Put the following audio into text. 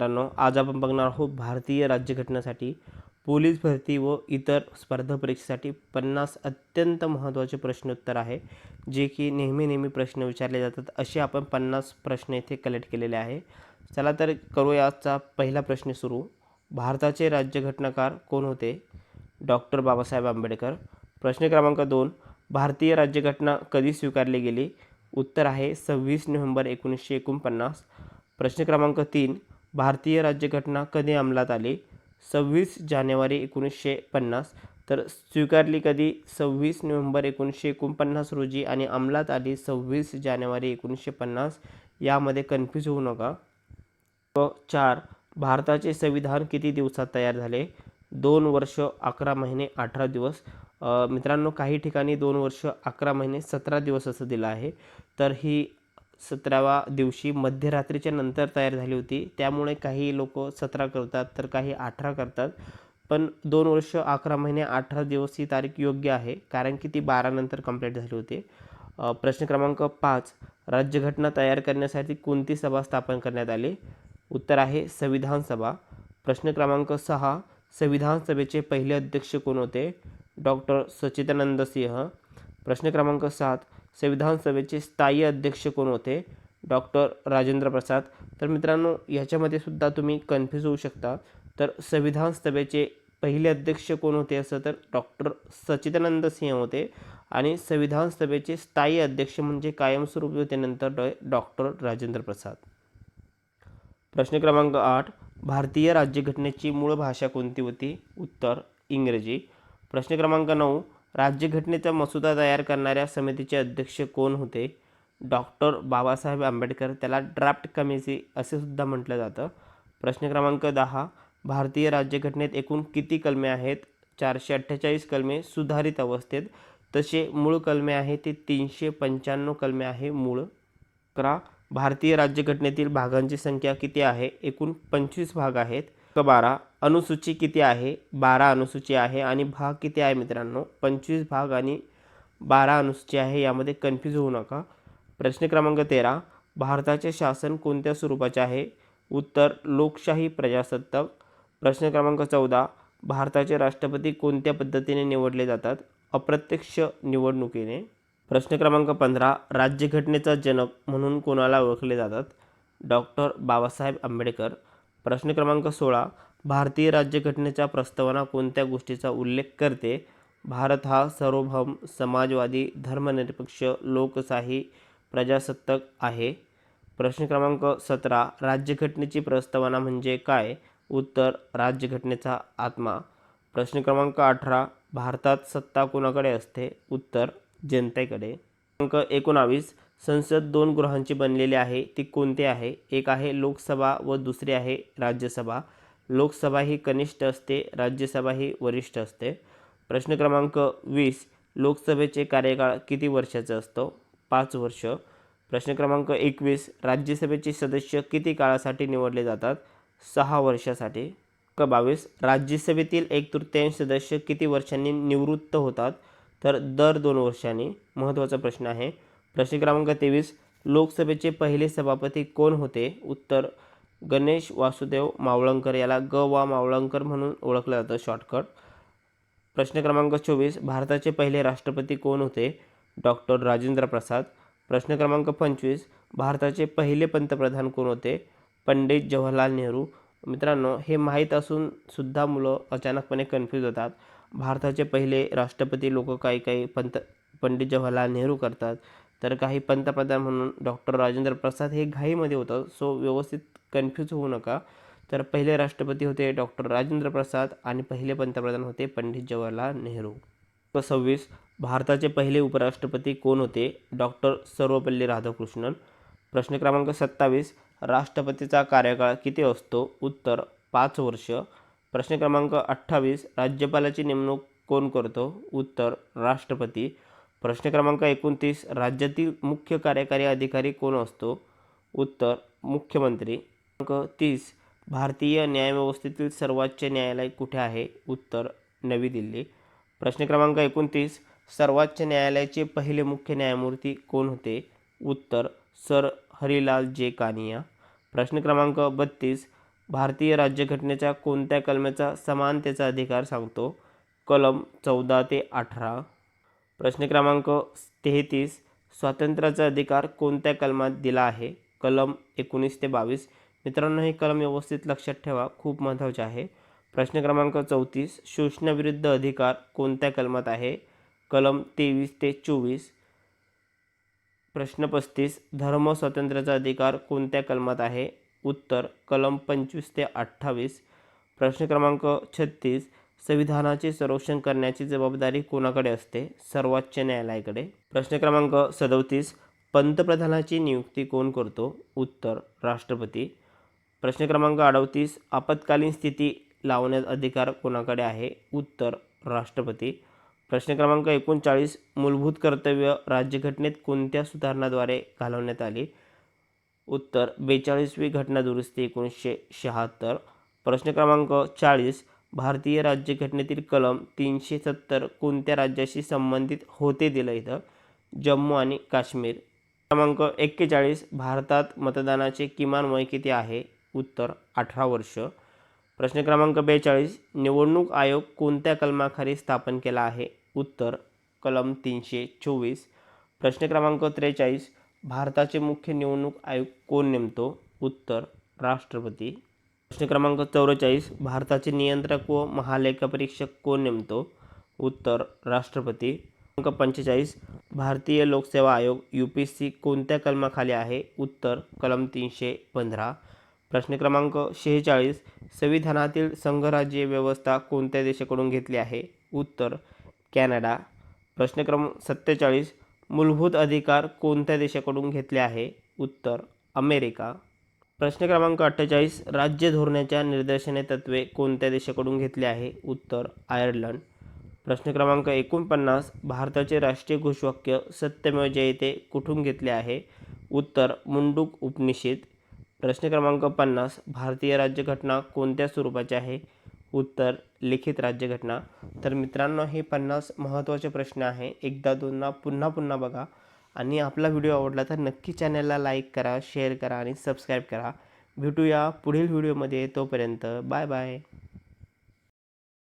मित्रांनो आज आपण बघणार आहोत भारतीय राज्यघटनेसाठी पोलीस भरती व इतर स्पर्धा परीक्षेसाठी पन्नास अत्यंत महत्त्वाचे प्रश्नोत्तर आहे जे की नेहमी नेहमी प्रश्न विचारले जातात. असे आपण पन्नास प्रश्न इथे कलेक्ट केलेले आहे. चला तर करूया आजचा पहिला प्रश्न सुरू. भारताचे राज्यघटनाकार कोण होते? डॉक्टर बाबासाहेब आंबेडकर. प्रश्न क्रमांक दोन. भारतीय राज्यघटना कधी स्वीकारली गेली? उत्तर आहे सव्वीस नोव्हेंबर एकोणीसशे एकोणपन्नास. प्रश्न क्रमांक तीन. भारतीय राज्यघटना कधी अंमलात आली? सव्वीस जानेवारी एकोणीसशे पन्नास. तर स्वीकारली कधी? सव्वीस नोव्हेंबर एकोणीसशे एकोणपन्नास रोजी आणि अंमलात आली सव्वीस जानेवारी एकोणीसशे पन्नास. यामध्ये कन्फ्यूज होऊ नका. व चार भारताचे संविधान किती दिवसात तयार झाले? दोन वर्ष अकरा महिने अठरा दिवस. मित्रांनो काही ठिकाणी दोन वर्ष अकरा महिने सतरा दिवस असं दिलं आहे. तर ही सतराव्या दिवशी मध्यरात्रीच्या नंतर तयार झाली होती. त्यामुळे काही लोक सतरा करतात तर काही अठरा करतात. पण दोन वर्ष अकरा महिने अठरा दिवस ही तारीख योग्य आहे कारण की ती बारानंतर कंप्लीट झाली होती. प्रश्न क्रमांक पाच राज्यघटना तयार करण्यासाठी कोणती सभा स्थापन करण्यात आली? उत्तर आहे संविधान सभा. प्रश्न क्रमांक सहा संविधान सभेचे पहिले अध्यक्ष कोण होते? डॉक्टर सच्चिदानंद सिंह. प्रश्न क्रमांक सात संविधान सभेचे स्थायी अध्यक्ष कोण होते? डॉक्टर राजेंद्र प्रसाद. तर मित्रांनो याच्यामध्ये सुद्धा तुम्ही कन्फ्यूज होऊ शकता. तर संविधान सभेचे पहिले अध्यक्ष कोण होते असं तर डॉक्टर सच्चिदानंद सिंह होते. आणि संविधान सभेचे स्थायी अध्यक्ष म्हणजे कायमस्वरूपी होते नंतर डॉ डॉक्टर राजेंद्र प्रसाद. प्रश्न क्रमांक आठ. भारतीय राज्यघटनेची मूळ भाषा कोणती होती? उत्तर इंग्रजी. प्रश्न क्रमांक नऊ. राज्यघटनेचा मसुदा तयार करणाऱ्या समितीचे अध्यक्ष कोण होते? डॉक्टर बाबासाहेब आंबेडकर. त्याला ड्राफ्ट कमिटी असे सुद्धा म्हटलं जातं. प्रश्न क्रमांक दहा. भारतीय राज्यघटनेत एकूण किती कलमे आहेत? चारशे अठ्ठेचाळीस कलमे सुधारित अवस्थेत. तसे मूळ कलमे आहे ते तीनशे पंच्याण्णव कलमे आहे मूळ. अकरा भारतीय राज्यघटनेतील भागांची संख्या किती आहे? एकूण पंचवीस भाग आहेत. बारा. अनुसूची किती आहे? बारा अनुसूची आहे आणि भाग किती आहे मित्रांनो? पंचवीस भाग आणि बारा अनुसूची आहे. यामध्ये कन्फ्यूज होऊ नका. प्रश्न क्रमांक तेरा. भारताचे शासन कोणत्या स्वरूपाचे आहे? उत्तर लोकशाही प्रजासत्ताक. प्रश्न क्रमांक चौदा. भारताचे राष्ट्रपती कोणत्या पद्धतीने निवडले जातात? अप्रत्यक्ष निवडणुकीने. प्रश्न क्रमांक पंधरा. राज्यघटनेचा जनक म्हणून कोणाला ओळखले जातात? डॉक्टर बाबासाहेब आंबेडकर. प्रश्न क्रमांक सोळा भारतीय राज्यघटनेच्या प्रस्तावना कोणत्या गोष्टीचा उल्लेख करते? भारत हा सार्वभौम समाजवादी धर्मनिरपेक्ष लोकशाही प्रजासत्ताक आहे. प्रश्न क्रमांक सतरा राज्यघटनेची प्रस्तावना म्हणजे काय? उत्तर राज्यघटनेचा आत्मा. प्रश्न क्रमांक अठरा भारतात सत्ता कोणाकडे असते? उत्तर जनतेकडे. क्रमांक एकोणावीस संसद दोन गृहांची बनलेली आहे. ती कोणती आहे? एक आहे लोकसभा व दुसरी आहे राज्यसभा. लोकसभा ही कनिष्ठ असते राज्यसभा ही वरिष्ठ असते. प्रश्न क्रमांक वीस लोकसभेचे कार्यकाळ किती वर्षाचा असतो? पाच वर्ष. प्रश्न क्रमांक एकवीस राज्यसभेचे सदस्य किती काळासाठी निवडले जातात? सहा वर्षासाठी. क बावीस राज्यसभेतील एक तृतीयांश सदस्य किती वर्षांनी निवृत्त होतात? तर दर दोन वर्षांनी. महत्त्वाचा प्रश्न आहे प्रश्न क्रमांक तेवीस लोकसभेचे पहिले सभापती कोण होते? उत्तर गणेश वासुदेव मावळंकर. याला ग वा मावळंकर म्हणून ओळखलं जातं शॉर्टकट प्रश्न क्रमांक चोवीस भारताचे पहिले राष्ट्रपती कोण होते? डॉक्टर राजेंद्र प्रसाद. प्रश्न क्रमांक पंचवीस भारताचे पहिले पंतप्रधान कोण होते? पंडित जवाहरलाल नेहरू. मित्रांनो हे माहीत असून सुद्धा मुलं अचानकपणे कन्फ्यूज होतात. भारताचे पहिले राष्ट्रपती लोक काही काही पंत पंडित जवाहरलाल नेहरू करतात? तर काही पंतप्रधान म्हणून डॉक्टर राजेंद्र प्रसाद हे घाईमध्ये होतं. सो व्यवस्थित कन्फ्यूज होऊ नका. तर पहिले राष्ट्रपती होते डॉक्टर राजेंद्र प्रसाद आणि पहिले पंतप्रधान होते पंडित जवाहरलाल नेहरू. सव्वीस भारताचे पहिले उपराष्ट्रपती कोण होते? डॉक्टर सर्वपल्ली राधाकृष्णन. प्रश्न क्रमांक सत्तावीस राष्ट्रपतीचा कार्यकाळ किती असतो? उत्तर पाच वर्ष. प्रश्न क्रमांक अठ्ठावीस राज्यपालाची नेमणूक कोण करतो? उत्तर राष्ट्रपती. प्रश्न क्रमांक एकोणतीस राज्यातील मुख्य कार्यकारी अधिकारी कोण असतो? उत्तर मुख्यमंत्री. क्रमांक तीस भारतीय न्यायव्यवस्थेतील सर्वोच्च न्यायालय कुठे आहे? उत्तर नवी दिल्ली. प्रश्न क्रमांक एकोणतीस सर्वोच्च न्यायालयाचे पहिले मुख्य न्यायमूर्ती कोण होते? उत्तर सर हरिलाल जे कानिया. प्रश्न क्रमांक बत्तीस भारतीय राज्यघटनेच्या कोणत्या कलमाचा समानतेचा अधिकार सांगतो? कलम चौदा ते अठरा. प्रश्न क्रमांक तेहतीस स्वातंत्र्याचा अधिकार कोणत्या कलमात दिला आहे? कलम एकोणीस ते बावीस. मित्रांनो हे कलम व्यवस्थित लक्षात ठेवा खूप महत्त्वाचे आहे. प्रश्न क्रमांक चौतीस शोषणाविरुद्ध अधिकार कोणत्या कलमात आहे? कलम तेवीस ते चोवीस. प्रश्न पस्तीस धर्म स्वातंत्र्याचा अधिकार कोणत्या कलमात आहे? उत्तर कलम पंचवीस ते अठ्ठावीस. प्रश्न क्रमांक छत्तीस संविधानाचे संरक्षण करण्याची जबाबदारी कोणाकडे असते? सर्वोच्च न्यायालयाकडे. प्रश्न क्रमांक सदोतीस. पंतप्रधानाची नियुक्ती कोण करतो? उत्तर राष्ट्रपती. प्रश्न क्रमांक अडतीस. आपत्कालीन स्थिती लावण्यात अधिकार कोणाकडे आहे? उत्तर राष्ट्रपती. प्रश्न क्रमांक एकोणचाळीस. मूलभूत कर्तव्य राज्यघटनेत कोणत्या सुधारणाद्वारे घालवण्यात आली? उत्तर बेचाळीसवी घटना दुरुस्ती एकोणीसशे शहात्तर. प्रश्न क्रमांक चाळीस. भारतीय राज्यघटनेतील कलम तीनशे सत्तर कोणत्या राज्याशी संबंधित होते दिलं इथं? जम्मू आणि काश्मीर. क्रमांक एक्केचाळीस भारतात मतदानाचे किमान वय किती आहे? उत्तर अठरा वर्ष. प्रश्न क्रमांक बेचाळीस निवडणूक आयोग कोणत्या कलमाखाली स्थापन केला आहे? उत्तर कलम तीनशे चोवीस प्रश्न क्रमांक त्रेचाळीस भारताचे मुख्य निवडणूक आयोग कोण नेमतो? उत्तर राष्ट्रपती. प्रश्न क्रमांक चौवेचाळीस भारताचे नियंत्रक व महालेखापरीक्षक कोण नेमतो? उत्तर राष्ट्रपती. क्रमांक पंचेचाळीस भारतीय लोकसेवा आयोग यू पी एस सी कोणत्या कलमाखाली आहे? उत्तर कलम तीनशे पंधरा. प्रश्न क्रमांक शेहेचाळीस संविधानातील संघराज्य व्यवस्था कोणत्या देशाकडून घेतली आहे? उत्तर कॅनडा. प्रश्न क्रमांक सत्तेचाळीस मूलभूत अधिकार कोणत्या देशाकडून घेतले आहे? उत्तर अमेरिका. प्रश्न क्रमांक अठ्ठेचाळीस राज्य धोरणाच्या निर्देशने तत्त्वे कोणत्या देशाकडून घेतली आहे? उत्तर आयर्लंड. प्रश्न क्रमांक एकोणपन्नास भारताचे राष्ट्रीय घोषवाक्य सत्यमेव जयते कुठून घेतले आहे? उत्तर मुंडूक उपनिषद. प्रश्न क्रमांक पन्नास भारतीय राज्यघटना कोणत्या स्वरूपाची आहे? उत्तर लिखित राज्यघटना. तर मित्रांनो हे पन्नास महत्त्वाचे प्रश्न आहे. एकदा दोनदा पुन्हा पुन्हा बघा. आणि आपला व्हिडिओ आवडला तर नक्की चॅनलला लाईक करा शेअर करा आणि सबस्क्राईब करा. भेटूया पुढील व्हिडिओमध्ये तोपर्यंत बाय बाय.